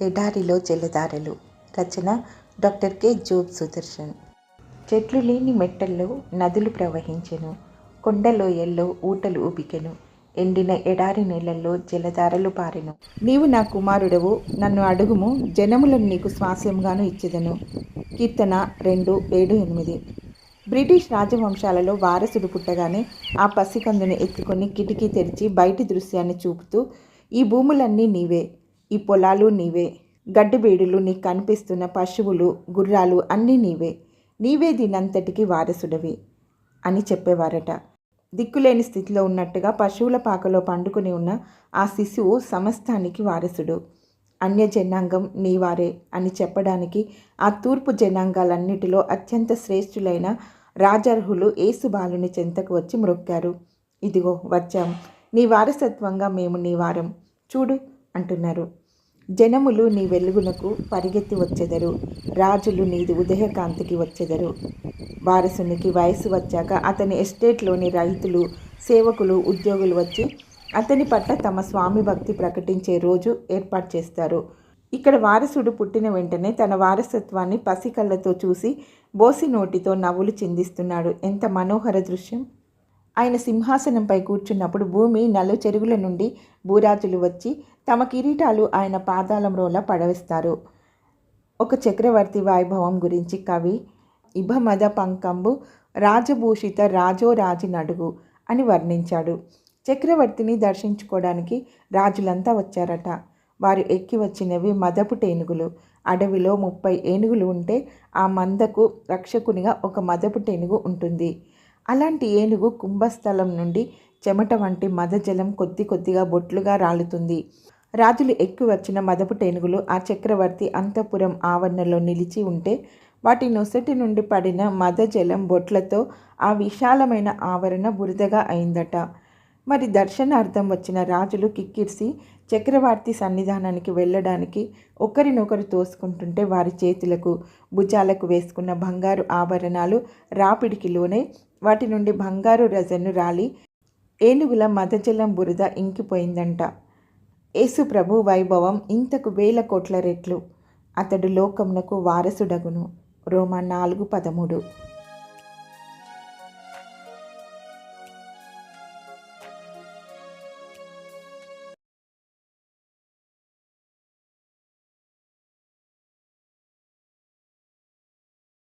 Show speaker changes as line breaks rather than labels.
ఎడారిలో జలధారలు. రచన డాక్టర్ కె. జోబ్ సుదర్శన్. చెట్లు లేని మెట్టల్లో నదులు ప్రవహించెను. కొండలోయల్లో ఊటలు ఉబికెను. ఎండిన ఎడారి నీళ్ళల్లో జలధారలు పారెను. నీవు నా కుమారుడవు నన్ను అడుగుము జనములను నీకు స్వాస్యంగాను ఇచ్చేదను. కీర్తన రెండు ఏడు ఎనిమిది. బ్రిటిష్ రాజవంశాలలో వారసుడు పుట్టగానే ఆ పసికందును ఎత్తుకొని కిటికీ తెరిచి బయటి దృశ్యాన్ని చూపుతూ ఈ భూములన్నీ నీవే ఈ పొలాలు నీవే గడ్డిబీడులు నీకు కనిపిస్తున్న పశువులు గుర్రాలు అన్నీ నీవే నీవే దీనంతటికీ వారసుడవి అని చెప్పేవారట. దిక్కులేని స్థితిలో ఉన్నట్టుగా పశువుల పాకలో పండుకొని ఉన్న ఆ శిశువు సమస్తానికి వారసుడు. అన్య జనాంగం నీవారే అని చెప్పడానికి ఆ తూర్పు జనాంగాలన్నిటిలో అత్యంత శ్రేష్ఠులైన రాజర్హులు ఏసు బాలుని చెంతకు వచ్చి మ్రొక్కారు ఇదిగో వచ్చాం. నీ వారసత్వంగా మేము నీ వారం చూడు అంటున్నారు. జనములు నీ వెలుగునకు పరిగెత్తి వచ్చెదరు. రాజులు నీది ఉదయకాంతికి వచ్చెదరు. వారసునికి వయసు వచ్చాక అతని ఎస్టేట్లోని రైతులు సేవకులు ఉద్యోగులు వచ్చి అతని పట్ల తమ స్వామి భక్తి ప్రకటించే రోజు ఏర్పాటు చేస్తారు. ఇక్కడ వారసుడు పుట్టిన వెంటనే తన వారసత్వాన్ని పసికళ్ళతో చూసి బోసి నోటితో నవ్వులు చిందిస్తున్నాడు. ఎంత మనోహర దృశ్యం! ఆయన సింహాసనంపై కూర్చున్నప్పుడు భూమి నలు చెరువుల నుండి భూరాజులు వచ్చి తమ కిరీటాలు ఆయన పాదాల మ్రోల పడవేస్తారు. ఒక చక్రవర్తి వైభవం గురించి కవి ఇభమద పంకంబు రాజభూషిత రాజో రాజు నడుగు అని వర్ణించాడు. చక్రవర్తిని దర్శించుకోవడానికి రాజులంతా వచ్చారట. వారు ఎక్కి వచ్చినవి మదపు టేనుగులు. అడవిలో ముప్పై ఏనుగులు ఉంటే ఆ మందకు రక్షకునిగా ఒక మదపు టేనుగు ఉంటుంది. అలాంటి ఏనుగు కుంభస్థలం నుండి చెమట వంటి మదజలం కొద్ది కొద్దిగా బొట్లుగా రాలుతుంది. రాజులు ఎక్కి వచ్చిన మదపు టేనుగులు ఆ చక్రవర్తి అంతఃపురం ఆవరణలో నిలిచి ఉంటే వాటి నొసటి నుండి పడిన మదజలం బొట్లతో ఆ విశాలమైన ఆవరణ బురదగా అయిందట. మరి దర్శనార్థం వచ్చిన రాజులు కిక్కిర్సి చక్రవర్తి సన్నిధానానికి వెళ్ళడానికి ఒకరినొకరు తోసుకుంటుంటే వారి చేతులకు భుజాలకు వేసుకున్న బంగారు ఆభరణాలు రాపిడికిలోనే వాటి నుండి బంగారు రజను రాలి. ఏనుగుల మదజలం బురద ఇంకిపోయిందంట. యేసు ప్రభు వైభవం ఇంతకు వేల కోట్ల రెట్లు. అతడు లోకమునకు వారసుడగును. రోమా నాలుగు పదమూడు.